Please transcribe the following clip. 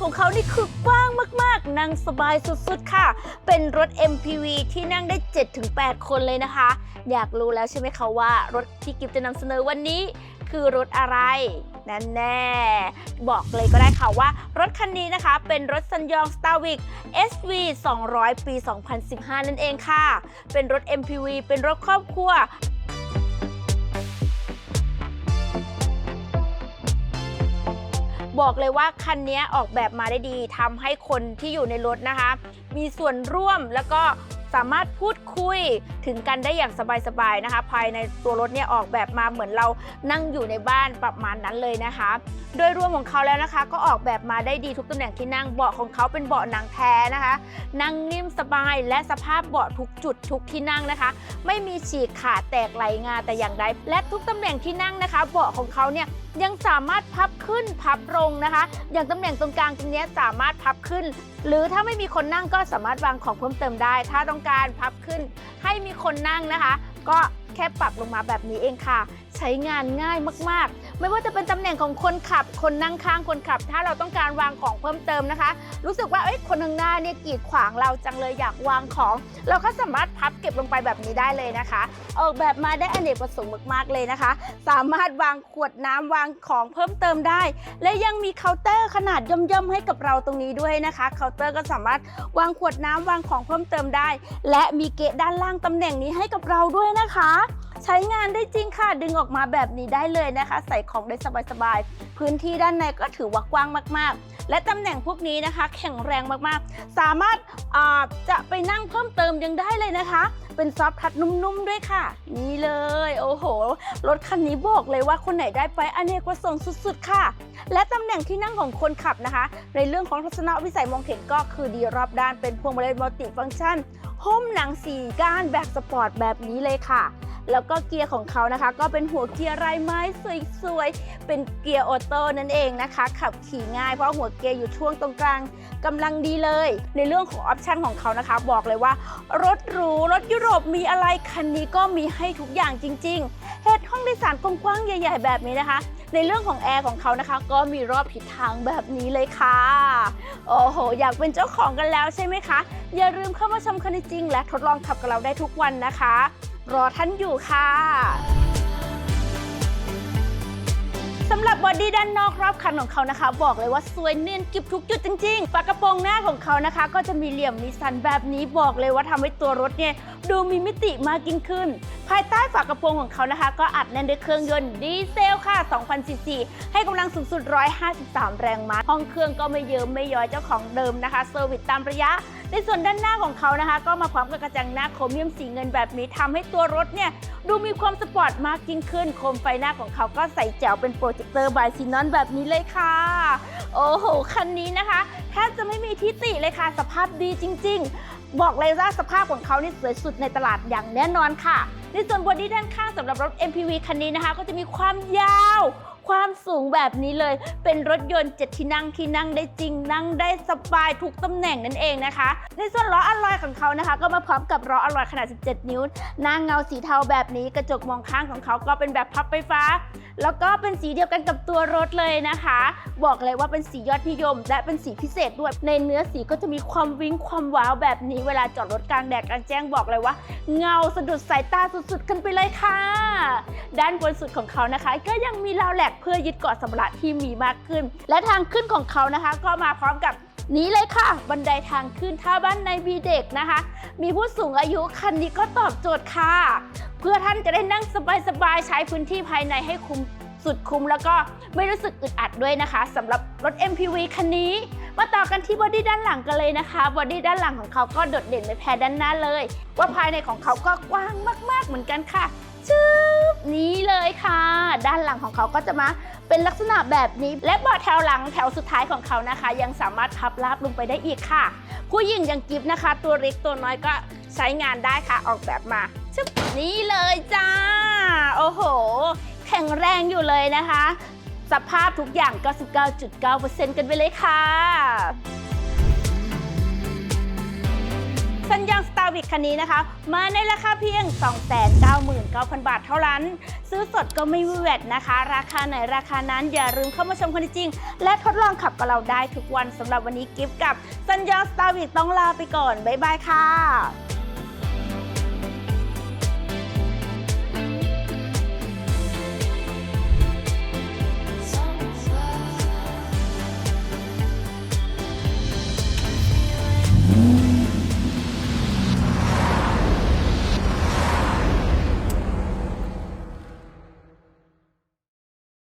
ของเขานี่คือกว้างมากๆ นั่งสบายสุดๆ ค่ะ เป็นรถ MPV ที่นั่งได้ 7-8 คนเลยนะคะ อยากรู้แล้วใช่ไหมคะว่ารถที่กิฟจะนำเสนอวันนี้คือรถอะไรนั่นแน่ บอกเลยก็ได้ค่ะว่ารถคันนี้นะคะ เป็นรถซันยอง s t a r w i c SV 200 ปี 2015 นั่นเองค่ะ เป็นรถ MPV เป็นรถครอบครัว บอกเลยว่าคันนี้ออกแบบมาได้ดีทำให้คนที่อยู่ในรถนะคะ มีส่วนร่วมแล้วก็สามารถพูดคุยถึงกันได้อย่างสบายๆนะคะ ภายในตัวรถเนี่ยออกแบบมาเหมือนเรานั่งอยู่ในบ้านประมาณนั้นเลยนะคะ โดยรวมของเขาแล้วนะคะ ก็ออกแบบมาได้ดีทุกตำแหน่งที่นั่งเบาะของเขาเป็นเบาะหนังแท้นะคะ นั่งนิ่มสบายและสภาพเบาะทุกจุดทุกที่นั่งนะคะ ไม่มีฉีกขาดแตกไหลงาแต่อย่างใดและทุกตำแหน่งที่นั่งนะคะ เบาะของเขาเนี่ยยังสามารถพับขึ้นพับลงนะคะ อย่างตำแหน่งตรงกลางตรงนี้สามารถพับขึ้น หรือถ้าไม่มีคนนั่งก็สามารถวางของเพิ่มเติมได้ ถ้าต้องการพับขึ้น ให้มีคนนั่งนะคะ ก็แค่ปรับลงมาแบบนี้เองค่ะ ใช้งานง่ายมากๆ ไม่ว่าจะเป็นตำแหน่งของคนขับ คนนั่งข้างคนขับ ถ้าเราต้องการวางของเพิ่มเติมนะคะ รู้สึกว่าเอ้ยคนข้างหน้าเนี่ยกีดขวางเราจังเลยอยากวางของ เราก็สามารถพับเก็บลงไปแบบนี้ได้เลยนะคะ ออกแบบมาได้อเนกประสงค์มากๆเลยนะคะ สามารถวางขวดน้ำวางของเพิ่มเติมได้ และยังมีเคาน์เตอร์ขนาดย่อมๆให้กับเราตรงนี้ด้วยนะคะเคาน์เตอร์ก็สามารถวางขวดน้ำวางของเพิ่มเติมได้ และมีเกะด้านล่างตำแหน่งนี้ให้กับเราด้วยนะคะ ใช้งานได้จริงค่ะ ดึงออกมาแบบนี้ได้เลยนะคะ ใส่ของได้สบายๆ พื้นที่ด้านในก็ถือว่ากว้างมากๆ และตำแหน่งพวกนี้นะคะ แข็งแรงมากๆ สามารถจะไปนั่งเพิ่มเติมยังได้เลยนะคะ เป็นซอฟท์ทัชนุ่มๆด้วยค่ะ นี่เลย โอ้โห รถคันนี้บอกเลยว่าคนไหนได้ไปอเนกประสงค์สุดๆ ค่ะ และตำแหน่งที่นั่งของคนขับนะคะ ในเรื่องของทัศนวิสัยมองเห็นก็คือดีรอบด้านเป็นพวงมาลัยมัลติฟังก์ชันหุ้มหนังสีก้านแบบสปอร์ตแบบนี้เลยค่ะ แล้วก็เกียร์ของเขานะคะ ก็เป็นหัวเกียร์ลายไม้สวยๆ เป็นเกียร์ออโต้นั่นเองนะคะ ขับขี่ง่ายเพราะหัวเกียร์อยู่ช่วงตรงกลางกำลังดีเลย ในเรื่องของออปชันของเขานะคะ บอกเลยว่ารถหรูรถยุโรปมีอะไรคันนี้ก็มีให้ทุกอย่างจริงๆเฮดห้องโดยสารกว้างๆใหญ่ ๆ แบบนี้นะคะ ในเรื่องของแอร์ของเขานะคะ ก็มีรอบทิศทางแบบนี้เลยค่ะ โอ้โห อยากเป็นเจ้าของกันแล้วใช่ไหมคะ อย่าลืมเข้ามาชมคันจริง และทดลองขับกับเราได้ทุกวันนะคะ รอท่านอยู่ค่ะสำหรับบอดี้ด้านนอกรอบคันของเขานะคะ บอกเลยว่าสวยเนียนกิบทุกจุดจริงๆฝากระโปรงหน้าของเขานะคะ ก็จะมีเหลี่ยมมีสันแบบนี้บอกเลยว่าทำให้ตัวรถเนี่ยดูมีมิติมากยิ่งขึ้น ภายใต้ฝากระโปรงของเขานะคะ ก็อัดแน่นด้วยเครื่องยนต์ดีเซลค่ะ2,000ซีซีให้กำลังสูงสุด 153 แรงม้า ห้องเครื่องก็ไม่เยิ้มไม่ย้อยเจ้าของเดิมนะคะเซอร์วิสตามระยะ ในส่วนด้านหน้าของเขานะคะ ก็มาพร้อมกับกระจังหน้าโครเมียมสีเงินแบบนี้ทำให้ตัวรถเนี่ยดูมีความสปอร์ตมากยิ่งขึ้น โคมไฟหน้าของเขาก็ใส่แจ๋วเป็นโปรเจคเตอร์บายซีนอนแบบนี้เลยค่ะ โอ้โห คันนี้นะคะแทบจะไม่มีทิติเลยค่ะ สภาพดีจริง ๆ บอกเลยว่าสภาพของเขานี่สวยสุดในตลาดอย่างแน่นอนค่ะ ในส่วนบอดี้ด้านข้างสำหรับรถ MPV คันนี้นะคะ ก็จะมีความยาว ความสูงแบบนี้เลย เป็นรถยนต์7ที่นั่งที่นั่งได้จริง นั่งได้สบายทุกตำแหน่งนั่นเองนะคะ ในส่วนล้ออะลอยของเขานะคะ ก็มาพร้อมกับล้ออะลอยขนาด 17 นิ้ว หน้าเงาสีเทาแบบนี้ กระจกมองข้างของเขาก็เป็นแบบพับไฟฟ้า แล้วก็เป็นสีเดียวกันกับตัวรถเลยนะคะ บอกเลยว่าเป็นสียอดนิยม และเป็นสีพิเศษด้วย ในเนื้อสีก็จะมีความวิ้งความว้าวแบบนี้ เวลาจอดรถกลางแดดกลางแจ้งบอกเลยว่า เงาสะดุดสายตาสุดๆกันไปเลยค่ะ ด้านบนสุดของเขานะคะ ก็ยังมีราวแหลกเพื่อยึดเกาะสำหรับที่มีมากขึ้น และทางขึ้นของเขานะคะ ก็มาพร้อมกับนี้เลยค่ะ บันไดทางขึ้นถ้าบ้านในมีเด็กนะคะ มีผู้สูงอายุคันนี้ก็ตอบโจทย์ค่ะ เพื่อท่านจะได้นั่งสบายๆใช้พื้นที่ภายในให้คุ้มสุดคุ้มแล้วก็ไม่รู้สึกอึดอัดด้วยนะคะสำหรับรถ MPV คันนี้ มาต่อกันที่บอดี้ด้านหลังกันเลยนะคะบอดี้ด้านหลังของเขาก็โดดเด่นไม่แพ้ด้านหน้าเลย ว่าภายในของเขาก็กว้างมาก ๆเหมือนกันค่ะชืบ ลังของเขาก็จะมาเป็นลักษณะแบบนี้ และเบาะแถวหลังแถวสุดท้ายของเขานะคะ ยังสามารถพับลาบลงไปได้อีกค่ะ ผู้หญิงอย่างกิฟนะคะ ตัวเล็กตัวน้อยก็ใช้งานได้ค่ะออกแบบมาชึบนี่เลยจ้า โอ้โห แข็งแรงอยู่เลยนะคะ สภาพทุกอย่าง 99.9%กันไปเลยค่ะ ซันยองสตาร์วิกคันนี้นะคะ มาในราคาเพียง 299,000 บาทเท่านั้น ซื้อสดก็ไม่วิเวดนะคะ ราคาไหนราคานั้นอย่าลืมเข้ามาชมคันจริง และทดลองขับกับเราได้ทุกวันสำหรับวันนี้กิฟต์กับซันยองสตาร์วิกต้องลาไปก่อน บ๊ายบายค่ะ